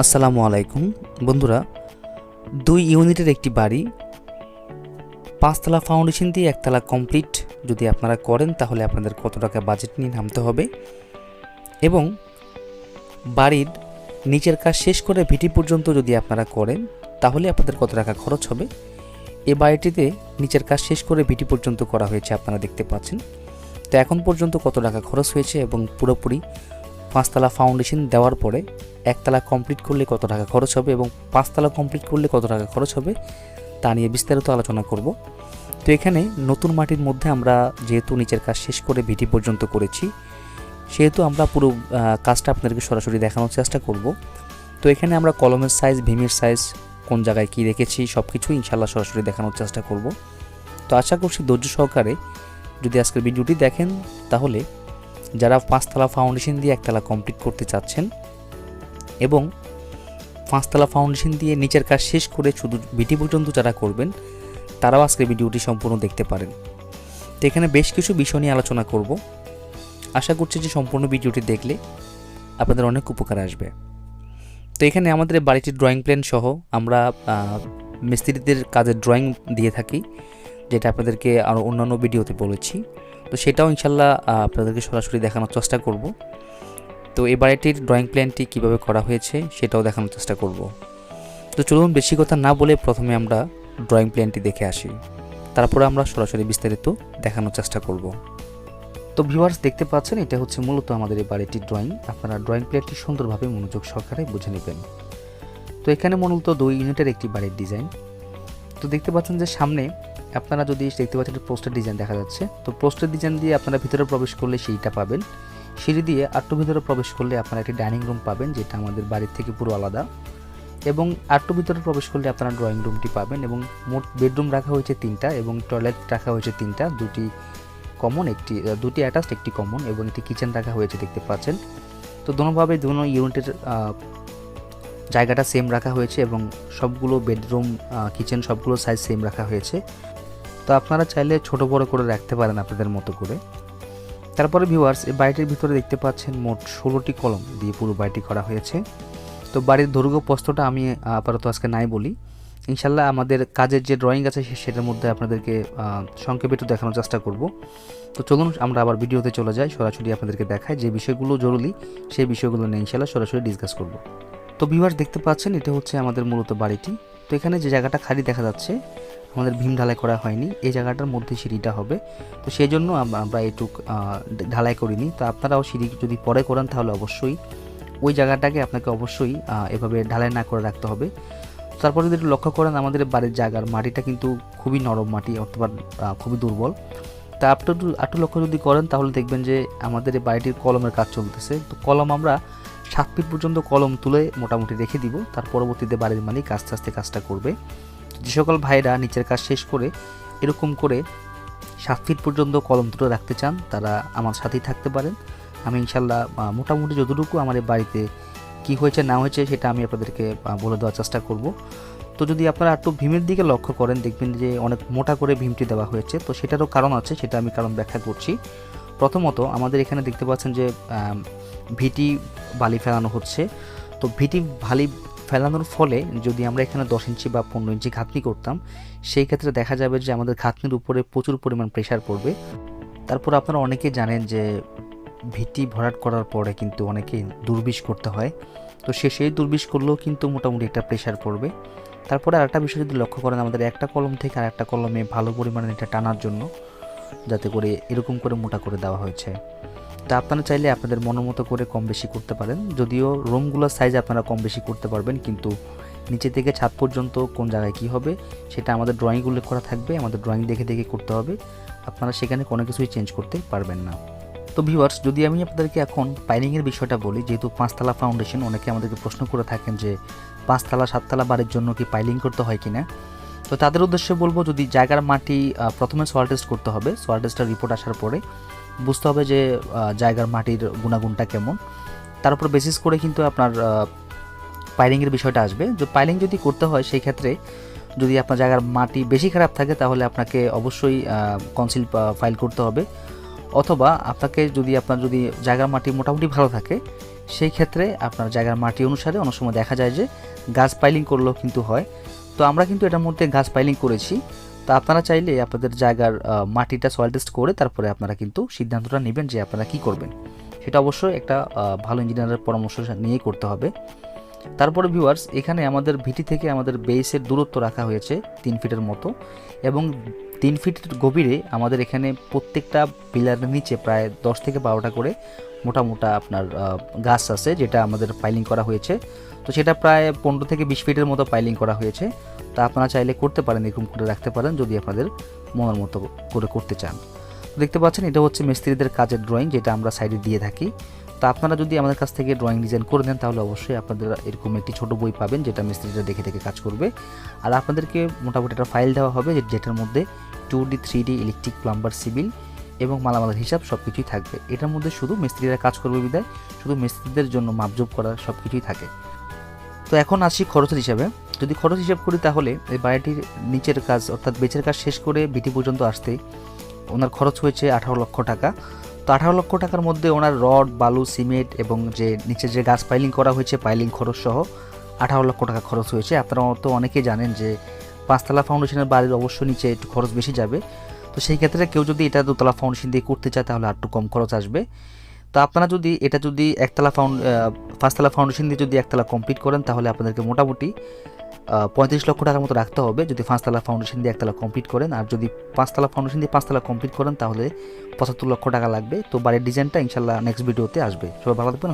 আসসালামু আলাইকুম। বন্ধুরা, দুই ইউনিটের একটি বাড়ি, পাঁচতলা ফাউন্ডেশন দিয়ে একতলা কমপ্লিট যদি আপনারা করেন, তাহলে আপনাদের কত টাকা বাজেট নিয়ে নামতে হবে। এবং বাড়ির নিচের কাজ শেষ করে ভিটি পর্যন্ত যদি আপনারা করেন, তাহলে আপনাদের কত টাকা খরচ হবে? এ বাড়িটিতে নিচের কাজ শেষ করে ভিটি পর্যন্ত করা হয়েছে আপনারা দেখতে পাচ্ছেন। তো এখন পর্যন্ত কত টাকা খরচ হয়েছে এবং পুরোপুরি পাঁচতলা ফাউন্ডেশন দেওয়ার পরে একতলা কমপ্লিট করলে কত টাকা খরচ হবে এবং পাঁচতলা কমপ্লিট করলে কত টাকা খরচ হবে, তা নিয়ে বিস্তারিত আলোচনা করব। তো এখানে নতুন মাটির মধ্যে আমরা যেহেতু নিচের কাজ শেষ করে ভিটি পর্যন্ত করেছি, সেহেতু আমরা পুরো কাজটা আপনাদেরকে সরাসরি দেখানোর চেষ্টা করব। তো এখানে আমরা কলমের সাইজ ভীমের সাইজ কোন জায়গায় কী রেখেছি সব কিছু ইনশাল্লাহ সরাসরি দেখানোর চেষ্টা করব। তো আশা করছি ধৈর্য সহকারে যদি আজকের ভিডিওটি দেখেন, তাহলে যারা পাঁচতলা ফাউন্ডেশন দিয়ে একতলা কমপ্লিট করতে চাচ্ছেন এবং পাঁচতলা ফাউন্ডেশন দিয়ে নিচের কাজ শেষ করে শুধু ভিটি পর্যন্ত যারা করবেন, তারাও আজকের ভিডিওটি সম্পূর্ণ দেখতে পারেন। তো এখানে বেশ কিছু বিষয় নিয়ে আলোচনা করব। আশা করছি যে সম্পূর্ণ ভিডিওটি দেখলে আপনাদের অনেক উপকার আসবে। তো এখানে আমাদের বাড়িটির ড্রয়িং প্ল্যান সহ আমরা মিস্ত্রিদের কাজের ড্রয়িং দিয়ে থাকি, যেটা আপনাদেরকে আরও অন্যান্য ভিডিওতে বলেছি। তো সেটাও ইনশাল্লাহ আপনাদেরকে সরাসরি দেখানোর চেষ্টা করব। তো এই বাড়িটির ড্রয়িং প্ল্যানটি কীভাবে করা হয়েছে সেটাও দেখানোর চেষ্টা করব। তো চলুন বেশি কথা না বলে প্রথমে আমরা ড্রয়িং প্ল্যানটি দেখে আসি। তারপরে আমরা সরাসরি বিস্তারিত দেখানোর চেষ্টা করব। তো ভিউয়ার্স দেখতে পাচ্ছেন, এটা হচ্ছে মূলত আমাদের এই বাড়িটির ড্রয়িং আপনারা ড্রয়িং প্ল্যানটি সুন্দরভাবে মনোযোগ সহকারে বুঝে নেবেন। তো এখানে মূলত দুই ইউনিটের একটি বাড়ির ডিজাইন তো দেখতে পাচ্ছেন যে সামনে আপনারা যদি দেখতে পাচ্ছেন পোস্টার ডিজাইন দেখা যাচ্ছে। তো পোস্টার ডিজাইন দিয়ে আপনারা ভিতরে প্রবেশ করলে সেইটা পাবেন। সিঁড়ি দিয়ে আটটু ভিতরে প্রবেশ করলে আপনারা একটি ডাইনিং রুম পাবেন, যেটা আমাদের বাড়ির থেকে পুরো আলাদা। এবং আটটু ভিতরে প্রবেশ করলে আপনারা ড্রয়িং রুমটি পাবেন এবং মোট বেডরুম রাখা হয়েছে তিনটা এবং টয়লেট রাখা হয়েছে তিনটা, দুটি কমন, একটি দুটি অ্যাটাচড, একটি কমন এবং একটি কিচেন রাখা হয়েছে দেখতে পাচ্ছেন। তো দোনোভাবে দোনো ইউনিটের জায়গাটা সেম রাখা হয়েছে এবং সবগুলো বেডরুম কিচেন সবগুলো সাইজ সেম রাখা হয়েছে। তো আপনারা চাইলে ছোট বড় করে রাখতে পারেন আপনাদের মতো করে। তারপরে ভিউয়ার্স এই বাড়িটির ভিতরে দেখতে পাচ্ছেন মোট ষোলোটি কলম দিয়ে পুরো বাড়িটি করা হয়েছে। তো বাড়ির দৈর্ঘ্য প্রস্তটা আমি আপাতত আজকে নাই বলি। ইনশাল্লাহ আমাদের কাজের যে ড্রয়িং আছে সেটার মধ্যে আপনাদেরকে সংক্ষেপে একটু দেখানোর চেষ্টা করব। তো চলুন আমরা আবার ভিডিওতে চলে যাই, সরাসরি আপনাদেরকে দেখাই যে বিষয়গুলো জরুরি, সেই বিষয়গুলো নিয়ে ইনশাল্লাহ সরাসরি ডিসকাস করব। তো ভিউয়ার্স দেখতে পাচ্ছেন, এটা হচ্ছে আমাদের মূলত বাড়িটি। তো এখানে যে জায়গাটা খালি দেখা যাচ্ছে আমাদের ভীম ঢালাই করা হয়নি। এই জায়গাটার মধ্যে সিঁড়িটা হবে। তো সেই জন্য আমরা এটুক ঢালাই করিনি। তো আপনারাও সিঁড়ি যদি পরে করেন তাহলে অবশ্যই ওই জায়গাটাকে আপনাকে অবশ্যই এভাবে ঢালাই না করে রাখতে হবে। তারপর যদি একটু লক্ষ্য করেন আমাদের বাড়ির জায়গার মাটিটা কিন্তু খুবই নরম মাটি অথবা খুবই দুর্বল। তা একটু একটু লক্ষ্য যদি করেন তাহলে দেখবেন যে আমাদের বাড়িটির কলমের কাজ চলতেছে। তো কলম আমরা সাত ফিট পর্যন্ত কলম তুলে মোটামুটি রেখে দিব। তার পরবর্তীতে বাড়ির মালিক আস্তে আস্তে কাজটা করবে। যে সকল ভাইরা নিচের কাজ শেষ করে এরকম করে সাত ফিট পর্যন্ত কলম তুলে রাখতে চান, তারা আমার সাথেই থাকতে পারেন। আমি ইনশাল্লাহ মোটামুটি যতটুকু আমার বাড়িতে কী হয়েছে, না হয়েছে, সেটা আমি আপনাদেরকে বলে দেওয়ার চেষ্টা করব। তো যদি আপনারা একটু ভীমের দিকে লক্ষ্য করেন, দেখবেন যে অনেক মোটা করে ভীমটি দেওয়া হয়েছে। তো সেটারও কারণ আছে, সেটা আমি কারণ ব্যাখ্যা করছি। প্রথমত, আমাদের এখানে দেখতে পাচ্ছেন যে ভিটি বালি ফেলানো হচ্ছে। তো ভিটি বালি ফেলানোর ফলে যদি আমরা এখানে দশ ইঞ্চি বা পনেরো ইঞ্চি ঘাতনি করতাম, সেই ক্ষেত্রে দেখা যাবে যে আমাদের ঘাতনির উপরে প্রচুর পরিমাণ প্রেশার পড়বে। তারপর আপনারা অনেকেই জানেন যে ভিটি ভরাট করার পরে কিন্তু অনেকে দুর্বিষ করতে হয়। তো সে সেই দুর্বিষ করলেও কিন্তু মোটামুটি একটা প্রেশার পড়বে। তারপরে আরেকটা বিষয় যদি লক্ষ্য করেন, আমাদের একটা কলম থেকে আর একটা কলমে ভালো পরিমাণে এটা টানার জন্য। যাতে করে এরকম করে মোটা করে দেওয়া হয়েছে। তা আপনারা চাইলে আপনাদের মনোমতো করে কম বেশি করতে পারেন। যদিও রুমগুলোর সাইজ আপনারা কম বেশি করতে পারবেন, কিন্তু নিচে থেকে ছাদ পর্যন্ত কোন জায়গায় কি হবে, সেটা আমাদের ড্রয়িং উল্লেখ করা থাকবে, আমাদের ড্রয়িং দেখে দেখে করতে হবে। আপনারা সেখানে কোনো কিছুই চেঞ্জ করতে পারবেন না। তো ভিউয়ার্স যদি আমি আপনাদেরকে এখন পাইলিংয়ের বিষয়টা বলি, যেহেতু পাঁচতলা ফাউন্ডেশন অনেকে আমাদেরকে প্রশ্ন করে থাকেন যে পাঁচতলা, সাততলা বাড়ির জন্য কি পাইলিং করতে হয় কিনা। তো তাদের উদ্দেশ্যে বলব যদি জায়গার মাটি প্রথমে সোয়াল টেস্ট করতে হবে। সোয়াল টেস্টের রিপোর্ট আসার পরে বুঝতে হবে যে জায়গার মাটির গুণাগুণটা কেমন। তার উপর বেসিস করে কিন্তু আপনার পাইলিংয়ের বিষয়টা আসবে। যে পাইলিং যদি করতে হয়, সেই ক্ষেত্রে যদি আপনার জায়গার মাটি বেশি খারাপ থাকে, তাহলে আপনাকে অবশ্যই কনসিল ফাইল করতে হবে। অথবা আপনাকে যদি আপনার যদি জায়গার মাটি মোটামুটি ভালো থাকে, সেই ক্ষেত্রে আপনার জায়গার মাটি অনুসারে অনেক সময় দেখা যায় যে গাছ পাইলিং করলেও কিন্তু হয়। তো আমরা কিন্তু এটার মধ্যে গাছ পাইলিং করেছি। তো আপনারা চাইলে আপনাদের জায়গার মাটিটা সয়েল টেস্ট করে তারপরে আপনারা কিন্তু সিদ্ধান্তটা নেবেন যে আপনারা কি করবেন। সেটা অবশ্যই একটা ভালো ইঞ্জিনিয়ারের পরামর্শ নিয়েই করতে হবে। তারপরে ভিউয়ার্স এখানে আমাদের ভিটি থেকে আমাদের বেসের দূরত্ব রাখা হয়েছে তিন ফিটের মতো এবং তিন ফিটের গভীরে আমাদের এখানে প্রত্যেকটা পিলারের নিচে প্রায় দশ থেকে বারোটা করে মোটা মোটা আপনার গাছ আছে যেটা আমাদের পাইলিং করা হয়েছে। তো সেটা প্রায় পনেরো থেকে বিশ ফিটের মতো পাইলিং করা হয়েছে। তা আপনারা চাইলে করতে পারেন, এরকম করে রাখতে পারেন যদি আপনাদের মনের মতো করে করতে চান। দেখতে পাচ্ছেন, এটা হচ্ছে মিস্ত্রিদের কাজের ড্রয়িং যেটা আমরা সাইডে দিয়ে থাকি। তো আপনারা যদি আমাদের কাছ থেকে ড্রয়িং ডিজাইন করে দেন তাহলে অবশ্যই আপনাদের এরকম একটি ছোট বই পাবেন, যেটা মিস্ত্রিরা দেখে দেখে কাজ করবে। আর আপনাদেরকে মোটামুটি একটা ফাইল দেওয়া হবে যেটার মধ্যে two D three D electric plumber civil এবং মালামালের হিসাব সব কিছুই থাকবে। এটার মধ্যে শুধু মিস্ত্রিরা কাজ করবে বিদায় শুধু মিস্ত্রিদের জন্য মাপজোপ করা সব কিছুই থাকে। তো এখন আসি খরচের হিসাবে। যদি খরচ হিসাব করি তাহলে এই বাড়িটির নিচের কাজ, অর্থাৎ বেচের কাজ শেষ করে বিটি পর্যন্ত আসতে ওনার খরচ হয়েছে আঠারো লক্ষ টাকা। তো আঠারো লক্ষ টাকার মধ্যে ওনার রড, বালু, সিমেন্ট এবং যে নিচে যে গাছ পাইলিং করা হয়েছে পাইলিং খরচ সহ আঠারো লক্ষ টাকা খরচ হয়েছে। আপনারা তো অনেকেই জানেন যে পাঁচতলা ফাউন্ডেশনের বাড়ির অবশ্য নিচে একটু খরচ বেশি যাবে। তো সেই ক্ষেত্রে কেউ যদি এটা দোতলা ফাউন্ডেশন দিয়ে করতে চায়, তাহলে আর একটু কম খরচ আসবে। তো আপনারা যদি এটা যদি একতলা ফাউন্ড পাঁচতলা ফাউন্ডেশন দিয়ে যদি একতলা কমপ্লিট করেন, তাহলে আপনাদেরকে মোটামুটি পঁয়ত্রিশ লক্ষ টাকার মতো রাখতে হবে। যদি পাঁচতলা ফাউন্ডেশন দিয়ে একতলা কমপ্লিট করেন, আর যদি পাঁচতলা ফাউন্ডেশন দিয়ে পাঁচতলা কমপ্লিট করেন, তাহলে পঁচাত্তর লক্ষ টাকা লাগবে। তো বাড়ির ডিজাইনটা ইনশাল্লাহ নেক্সট ভিডিওতে আসবে। সবাই ভালো থাকবেন